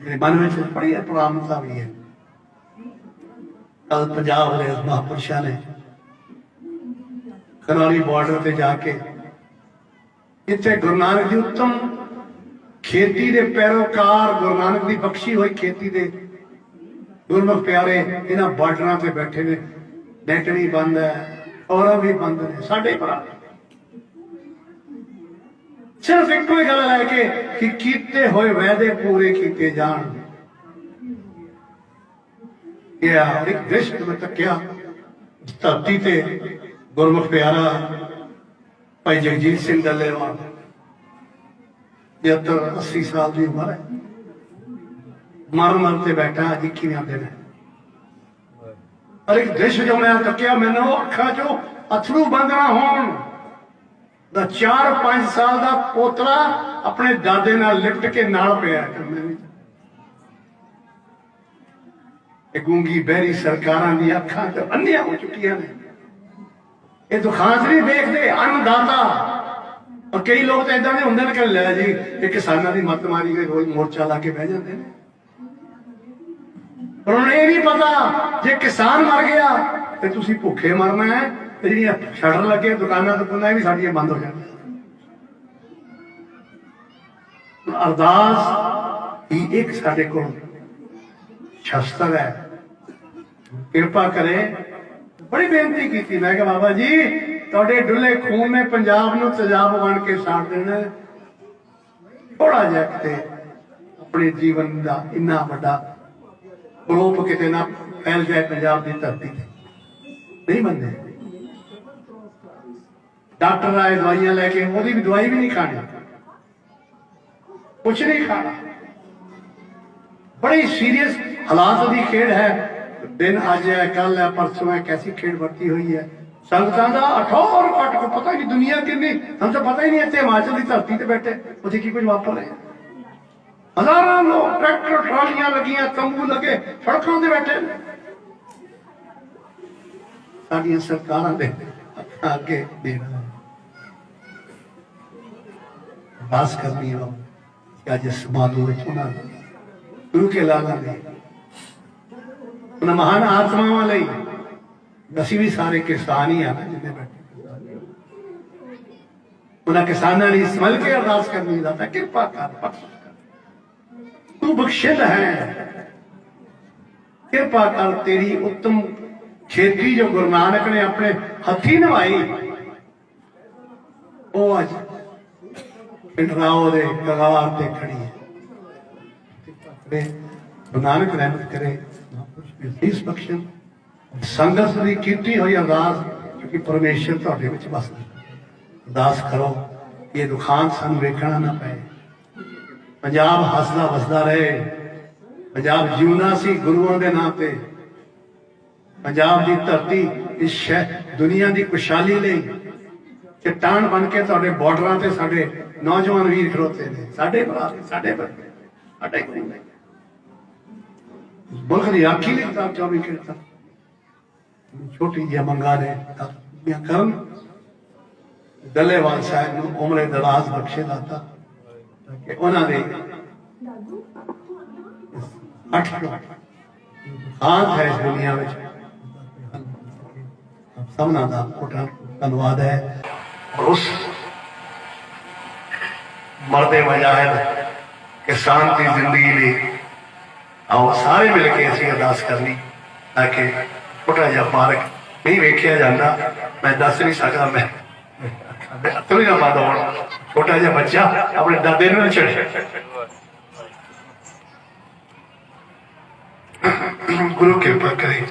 ਮੇਰੇ ਮਨ ਵਿੱਚ ਬੜੀ ਪ੍ਰਾਮਤਾ ਵੀ ਹੈ। ਕੱਲ ਪੰਜਾਬ ਦੇ ਮਹਾਪੁਰਸ਼ਾਂ ਨੇ ਕਨਾਲੀ ਬਾਰਡਰ ਤੇ ਜਾ ਕੇ ਇੱਥੇ ਗੁਰੂ ਨਾਨਕ ਦੀ ਉੱਤਮ ਖੇਤੀ ਦੇ ਪੈਰੋਕਾਰ ਗੁਰੂ ਨਾਨਕ ਦੀ ਬਖਸ਼ੀ ਹੋਈ ਖੇਤੀ ਦੇ ਗੁਰਮੁਖ ਪਿਆਰੇ ਇਹਨਾਂ ਬਾਰਡਰਾਂ ਤੇ ਬੈਠੇ ਨੇ। ਨੈਟ ਬੰਦ ਹੈ, ਔਰ ਵੀ ਬੰਦ ਨੇ, ਸਾਡੇ ਭਰਾ। ਸਿਰਫ ਇੱਕੋ ਹੀ ਗੱਲ ਲੈ ਕੇ ਕਿ ਕੀਤੇ ਹੋਏ ਵਾਅਦੇ ਪੂਰੇ ਕੀਤੇ ਜਾਣ। ਇਹ ਹਰ ਇੱਕ ਦੇਸ਼ ਵਿੱਚ ਤੱਕਿਆ, ਧਰਤੀ ਤੇ ਗੁਰਮੁਖ ਪਿਆਰਾ ਭਾਈ ਜਗਜੀਤ ਸਿੰਘ ਡੱਲੇਵਾਲ 70 80 ਸਾਲ ਦੀ ਉਮਰ ਹੈ। ਮਰ ਮਰ ਤੇ ਬੈਠਾ, ਅੱਜ ਕਿਵੇਂ ਆਉਂਦੇ ਨੇ। ਪਰ ਇੱਕ ਦੇਸ਼ ਜੋ ਮੈਂ ਤੱਕਿਆ, ਮੈਨੂੰ ਅੱਖਾਂ ਚੋਂ ਅਥਰੂ ਬੰਦ ਨਾ ਹੋਣ। ਦਾ 4-5 ਸਾਲ ਦਾ ਪੋਤਰਾ ਆਪਣੇ ਦਾਦੇ ਨਾਲ ਲਿਪਟ ਕੇ ਨਾਲ ਪਿਆ ਕੰਮੇ ਵਿੱਚ। ਇਹ ਗੂੰਗੀ ਬਹਿਰੀ ਸਰਕਾਰਾਂ ਦੀ ਅੱਖਾਂ ਤੇ ਅੰਨ੍ਹੀਆਂ ਹੋ ਚੁੱਕੀਆਂ ਨੇ। ਇਹ ਦੁਖਾਂਤ ਨਹੀਂ ਵੇਖਦੇ ਅੰਨਦਾਤਾ। ਔਰ ਕਈ ਲੋਕ ਤਾਂ ਇਦਾਂ ਦੇ ਹੁੰਦੇ ਨੇ ਕਿ ਲੈ ਜੀ, ਇਹ ਕਿਸਾਨਾਂ ਦੀ ਮੱਤ ਮਾਰੀ ਗਈ, ਰੋਜ਼ ਮੋਰਚਾ ਲਾ ਕੇ ਬਹਿ ਜਾਂਦੇ ਨੇ। ਪਰ ਉਹਨੂੰ ਇਹ ਨਹੀਂ ਪਤਾ, ਜੇ ਕਿਸਾਨ ਮਰ ਗਿਆ, ਤੇ ਤੁਸੀਂ ਭੁੱਖੇ ਮਰਨਾ ਹੈ ਤੇ ਜਿਹੜੀਆਂ ਸ਼ਟਰ ਲੱਗੇ ਦੁਕਾਨਾਂ ਦੁਕਾਨਾਂ ਇਹ ਵੀ ਸਾਡੀਆਂ ਬੰਦ ਹੋ ਜਾਣ। ਅਰਦਾਸ ਹੀ ਇੱਕ ਸਾਡੇ ਕੋਲ ਸ਼ਸਤਰ ਹੈ। ਕਿਰਪਾ ਕਰੇ। ਬੜੀ ਬੇਨਤੀ ਕੀਤੀ। ਮੈਂ ਕਿਹਾ, ਬਾਬਾ ਜੀ, ਤੁਹਾਡੇ ਡੁੱਲੇ ਖੂਨ ਨੇ ਪੰਜਾਬ ਨੂੰ ਤੇਜ਼ਾਬ ਬਣ ਕੇ ਸਾੜ ਦੇਣਾ। ਥੋੜਾ ਜਿਹਾ ਕਿਤੇ ਆਪਣੇ ਜੀਵਨ ਦਾ ਇੰਨਾ ਵੱਡਾ ਗਰੋਪ ਕਿਤੇ ਨਾ ਫੈਲ ਜਾਏ ਪੰਜਾਬ ਦੀ ਧਰਤੀ ਤੇ। ਨਹੀਂ ਮੰਨਦੇ। ਡਾਕਟਰ ਆਏ ਦਵਾਈਆਂ ਲੈ ਕੇ ਉਹਦੀ ਵੀ ਦਵਾਈ ਵੀ ਨਹੀਂ ਖਾਣੀ। ਕੁਛ ਨਹੀਂ ਖਾਣਾ। ਬੜੀ ਸੀਰੀਅਸ ਹਾਲਾਤ ਦੀ ਖੇਡ ਹੈ। ਦਿਨ ਅੱਜ ਹੈ ਕੱਲ ਹੈ, ਪਰਸੋਂ ਹੈ, ਕੈਸੀ ਖੇਡ ਵਰਤੀ ਹੋਈ ਹੈ। ਸੰਗਤਾਂ ਦਾ ਅਠੋਰ ਘਟ ਕੋ ਪਤਾ ਨਹੀਂ ਦੁਨੀਆ ਕਿੰਨੀ, ਸਾਨੂੰ ਤਾਂ ਪਤਾ ਹੀ ਨਹੀਂ ਇੱਥੇ ਹਿਮਾਚਲ ਦੀ ਧਰਤੀ ਤੇ ਬੈਠੇ, ਉੱਥੇ ਕੀ ਕੁਝ ਵਾਪਰ ਰਿਹਾ। ਹਜ਼ਾਰਾਂ ਲੋਕ ਟਰੈਕਟਰ, ਟਰਾਲੀਆਂ ਲੱਗੀਆਂ, ਤੰਬੂ ਲੱਗੇ, ਸੜਕਾਂ ਤੇ ਬੈਠੇ। ਸਾਡੀਆਂ ਸਰਕਾਰਾਂ ਦੇ ਅੱਗੇ ਦੇਣਾ। ਬਾਸ ਕਰਨੀ ਹੋ ਕਿ ਅੱਜ ਸਮਾਗਮ ਵਿੱਚ ਉਹਨਾਂ ਗੁਰੂ ਕੇ ਲਾਲਾਂ ਦੇ ਉਹਨਾਂ ਮਹਾਨ ਆਤਮਾਵਾਂ ਲਈ ਅਸੀਂ ਵੀ ਸਾਰੇ ਕਿਸਾਨ ਹੀ ਆ ਨਾ ਜਿੰਨੇ ਬੈਠੇ ਉਹਨਾਂ ਕਿਸਾਨਾਂ ਲਈ ਸਮਲ ਕੇ ਅਰਦਾਸ ਕਰਨੀ ਦਾ ਤਾਂ ਕਿਰਪਾ ਕਰ ਬਖਸ਼ ਕਰ ਤੂੰ ਬਖਸ਼ਿਤ ਹੈ ਕਿਰਪਾ ਕਰ ਤੇਰੀ ਉੱਤਮ ਖੇਤੀ ਦੇ ਕਗਾਰ ਤੇ ਖੜੀ ਹੈ। ਕਰੇ ਗੁਰੂ ਰਹਿਮਤ ਕਰੇ। ਇਸ ਬਖਸ਼ਣ ਸੰਗਤ ਦੀ ਕੀਤੀ ਹੋਈ ਅਰਦਾਸ ਕਿਉਂਕਿ ਪਰਮੇਸ਼ਰ ਤੁਹਾਡੇ ਵਿੱਚ ਵਸਦਾ ਅਰਦਾਸ ਕਰੋ ਇਹ ਦੁਖਾਂਤ ਸਾਨੂੰ ਵੇਖਣਾ ਨਾ ਪਏ। ਪੰਜਾਬ ਹੱਸਦਾ ਵਸਦਾ ਰਹੇ। ਪੰਜਾਬ ਜਿਉਣਾ ਸੀ ਗੁਰੂਆਂ ਦੇ ਨਾਂ ਤੇ। ਪੰਜਾਬ ਦੀ ਧਰਤੀ ਇਸ ਸ਼ਹਿ ਦੁਨੀਆ ਦੀ ਖੁਸ਼ਹਾਲੀ ਲਈ ਚਟਾਨ ਬਣ ਕੇ ਤੁਹਾਡੇ ਬਾਰਡਰਾਂ ਤੇ ਸਾਡੇ ਨੌਜਵਾਨ ਵੀਰ ਖੜੋਤੇ ਨੇ। ਸਾਡੇ ਭਰਾ ਸਾਡੇ ਬੱਚੇ ਸਾਡੇ ਨੇ ਮੁਲਕ ਦੀ ਰਾਖੀ ਲਈ ਤਾਂ 24 ਘੰਟੇ ਛੋਟੀ ਜਿਹੀ ਮੰਗਾ ਨੇ ਤਾਂ ਕਰਨ। ਦੱਲੇਵਾਲ ਸਾਹਿਬ ਨੂੰ ਉਮਰੇ ਦਰਾਜ਼ ਬਖਸ਼ੇ ਦਾਤਾ ਕਿ ਉਹਨਾਂ ਦੇ ਅੱਠ ਹੈ ਇਸ ਦੁਨੀਆ ਵਿੱਚ। ਸਭਨਾਂ ਦਾ ਕੋਟਾ ਧੰਨਵਾਦ ਹੈ। ਔਰ ਉਸ ਮਰਦੇ ਮਜਾਹਿਦ ਕਿਸਾਨ ਦੀ ਜ਼ਿੰਦਗੀ ਲਈ ਆਓ ਸਾਰੇ ਮਿਲ ਕੇ ਅਸੀਂ ਅਰਦਾਸ ਕਰਨੀ ਤਾਂ ਕਿ ਛੋਟਾ ਜਿਹਾ ਪਾਰਕ ਨਹੀਂ ਵੇਖਿਆ ਜਾਂਦਾ। ਮੈਂ ਦੱਸ ਨਹੀਂ ਸਕਦਾ, ਮੈਂ ਅਤਰੀ ਨਾ ਬੰਦ ਹੋਣ। ਛੋਟਾ ਜਿਹਾ ਬੱਚਾ ਆਪਣੇ ਦਾਦੇ ਨੂੰ ਛੱਡੇ। ਗੁਰੂ ਕਿਰਪਾ ਕਰੇ।